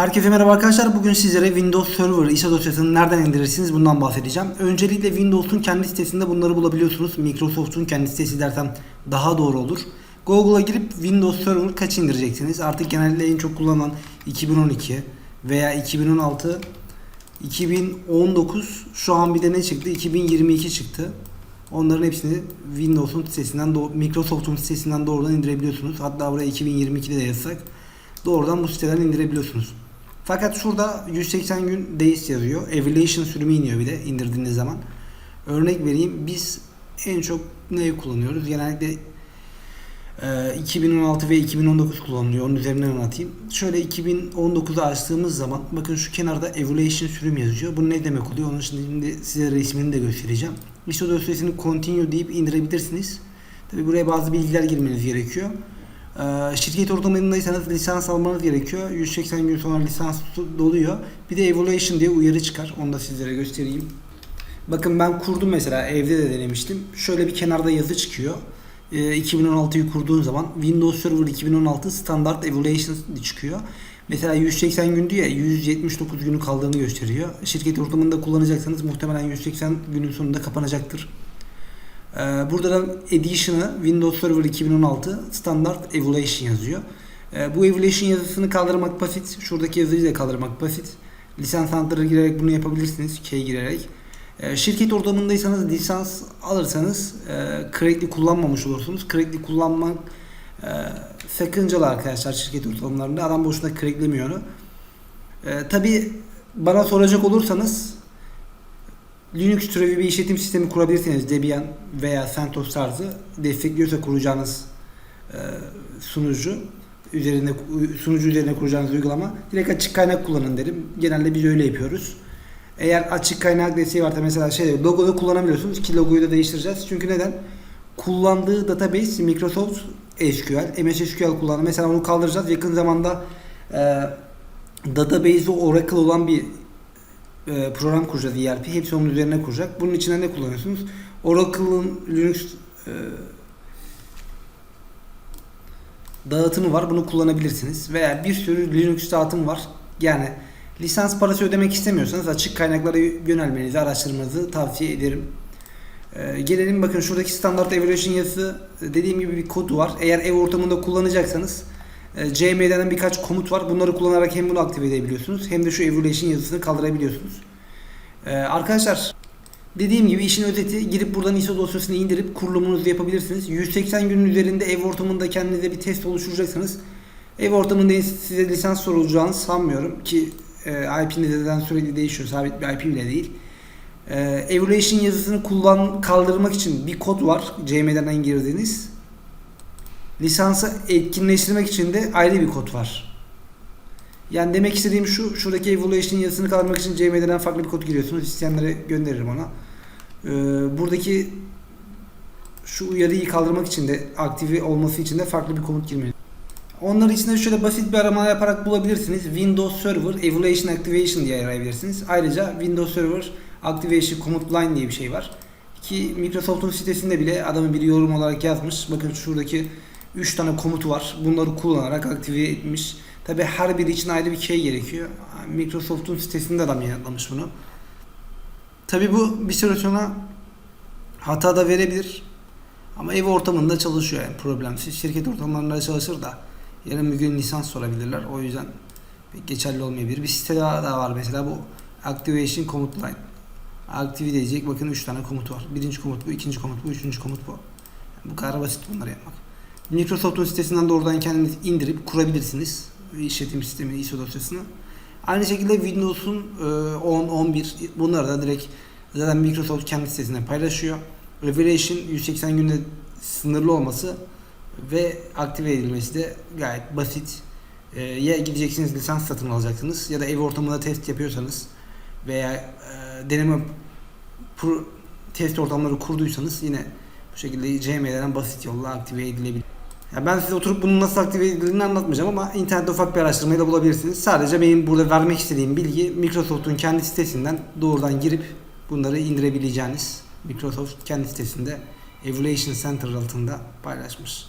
Herkese merhaba arkadaşlar. Bugün sizlere Windows Server ISO dosyasını nereden indirirsiniz bundan bahsedeceğim. Öncelikle Windows'un kendi sitesinde bunları bulabiliyorsunuz. Microsoft'un kendi sitesi dersem daha doğru olur. Google'a girip Windows Server kaç indireceksiniz? Artık genelde en çok kullanılan 2012 veya 2016 2019 şu an bir de ne çıktı? 2022 çıktı. Onların hepsini Windows'un sitesinden, Microsoft'un sitesinden doğrudan indirebiliyorsunuz. Hatta buraya 2022'de de yazsak doğrudan bu siteden indirebiliyorsunuz. Fakat şurada 180 gün days yazıyor. Evaluation sürümü iniyor bir de indirdiğiniz zaman. Örnek vereyim. Biz en çok neyi kullanıyoruz? Genellikle e, 2016 ve 2019 kullanılıyor. Onun üzerinden anlatayım. Şöyle 2019'u açtığımız zaman bakın şu kenarda evaluation sürüm yazıyor. Bu ne demek oluyor? Onun şimdi size resmini de göstereceğim. ISO dosyasını continue deyip indirebilirsiniz. Tabi buraya bazı bilgiler girmeniz gerekiyor. Ee, Şirket ortamındaysanız lisans almanız gerekiyor. 180 gün sonra lisans doluyor. Bir de evaluation diye uyarı çıkar. Onu da sizlere göstereyim. Bakın ben kurdum mesela evde de denemiştim. Şöyle bir kenarda yazı çıkıyor. Ee, 2016'yı kurduğun zaman Windows Server 2016 Standard Evaluation çıkıyor. Mesela 180 gün ya 179 günü kaldığını gösteriyor. Şirket ortamında kullanacaksanız muhtemelen 180 günün sonunda kapanacaktır. Ee, Burada da Edition'ı Windows Server 2016 Standard Evaluation yazıyor. Ee, Bu Evaluation yazısını kaldırmak basit. Şuradaki yazıyı da kaldırmak basit. Lisans antlara girerek bunu yapabilirsiniz. Key girerek. Ee, Şirket ortamındaysanız lisans alırsanız e, crackli kullanmamış olursunuz. Crackli kullanmak e, sakıncalı arkadaşlar şirket ortamlarında. Adam boşuna cracklemiyor onu. E, Tabi bana soracak olursanız Linux türevi bir işletim sistemi kurabilirsiniz. Debian veya CentOS tarzı destekliyorsa kuracağınız e, sunucu üzerine sunucu üzerine kuracağınız uygulama direkt açık kaynak kullanın derim. Genelde biz öyle yapıyoruz. Eğer açık kaynak desteği varsa mesela şey logoda kullanabiliyorsunuz ki logoyu da değiştireceğiz. Çünkü neden? Kullandığı database Microsoft SQL, MS SQL kullanıyor. Mesela onu kaldıracağız. Yakın zamanda e, database'i Oracle olan bir e, program kuracağız ERP. Hepsi onun üzerine kuracak. Bunun içine ne kullanıyorsunuz? Oracle'ın Linux e, dağıtımı var. Bunu kullanabilirsiniz. Veya bir sürü Linux dağıtım var. Yani lisans parası ödemek istemiyorsanız açık kaynaklara yönelmenizi, araştırmanızı tavsiye ederim. E, gelelim bakın şuradaki standart evaluation yazısı dediğim gibi bir kodu var. Eğer ev ortamında kullanacaksanız e, CMD'den birkaç komut var. Bunları kullanarak hem bunu aktive edebiliyorsunuz hem de şu evaluation yazısını kaldırabiliyorsunuz. Ee, arkadaşlar dediğim gibi işin özeti girip buradan ISO dosyasını indirip kurulumunuzu yapabilirsiniz. 180 günün üzerinde ev ortamında kendinize bir test oluşturacaksanız ev ortamında size lisans sorulacağını sanmıyorum ki e, IP'niz neden sürekli değişiyor. Sabit bir IP bile değil. E, evaluation yazısını kullan kaldırmak için bir kod var CMD'den girdiğiniz. Lisansı etkinleştirmek için de ayrı bir kod var. Yani demek istediğim şu, şuradaki evaluation yazısını kaldırmak için CMD'den farklı bir kod giriyorsunuz. İsteyenlere gönderirim ona. Ee, buradaki şu uyarıyı kaldırmak için de aktive olması için de farklı bir komut girmeniz. Onlar içinde şöyle basit bir arama yaparak bulabilirsiniz. Windows Server Evaluation Activation diye arayabilirsiniz. Ayrıca Windows Server Activation Command Line diye bir şey var. Ki Microsoft'un sitesinde bile adamın bir yorum olarak yazmış. Bakın şuradaki 3 tane komutu var. Bunları kullanarak aktive etmiş. Tabi her biri için ayrı bir şey gerekiyor. Microsoft'un sitesinde adam yanıtlamış bunu. Tabi bu bir süre sonra hata da verebilir. Ama ev ortamında çalışıyor yani problemsiz. Şirket ortamlarında çalışır da yarın bir gün lisans sorabilirler. O yüzden geçerli olmayabilir. Bir site daha, daha var mesela bu Activation Command Line. Aktive edecek bakın 3 tane komut var. Birinci komut bu, ikinci komut bu, üçüncü komut bu. Bu kadar basit bunları yapmak. Microsoft'un sitesinden doğrudan kendiniz indirip kurabilirsiniz işletim sistemi ISO dosyasını. Aynı şekilde Windows'un e, 10, 11 bunları da direkt zaten Microsoft kendi sitesinde paylaşıyor. Revelation 180 günde sınırlı olması ve aktive edilmesi de gayet basit. E, ya gideceksiniz lisans satın alacaksınız ya da ev ortamında test yapıyorsanız veya e, deneme test ortamları kurduysanız yine bu şekilde CM'den basit yolla aktive edilebilir. Ya ben size oturup bunun nasıl aktive edildiğini anlatmayacağım ama internette ufak bir araştırmayı da bulabilirsiniz. Sadece benim burada vermek istediğim bilgi Microsoft'un kendi sitesinden doğrudan girip bunları indirebileceğiniz Microsoft kendi sitesinde Evaluation Center altında paylaşmış.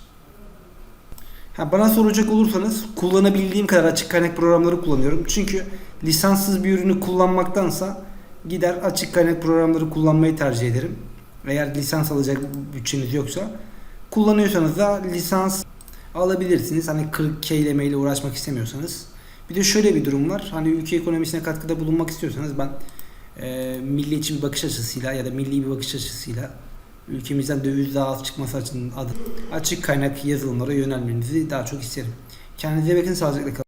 Ha, bana soracak olursanız kullanabildiğim kadar açık kaynak programları kullanıyorum. Çünkü lisanssız bir ürünü kullanmaktansa gider açık kaynak programları kullanmayı tercih ederim. Eğer lisans alacak bütçeniz yoksa. Kullanıyorsanız da lisans alabilirsiniz. Hani 40 kelime ile uğraşmak istemiyorsanız. Bir de şöyle bir durum var. Hani ülke ekonomisine katkıda bulunmak istiyorsanız ben e, milliyetçi bir bakış açısıyla ya da milli bir bakış açısıyla ülkemizden döviz daha az çıkması açısından açık kaynak yazılımlara yönelmenizi daha çok isterim. Kendinize bakın sağlıcakla kalın.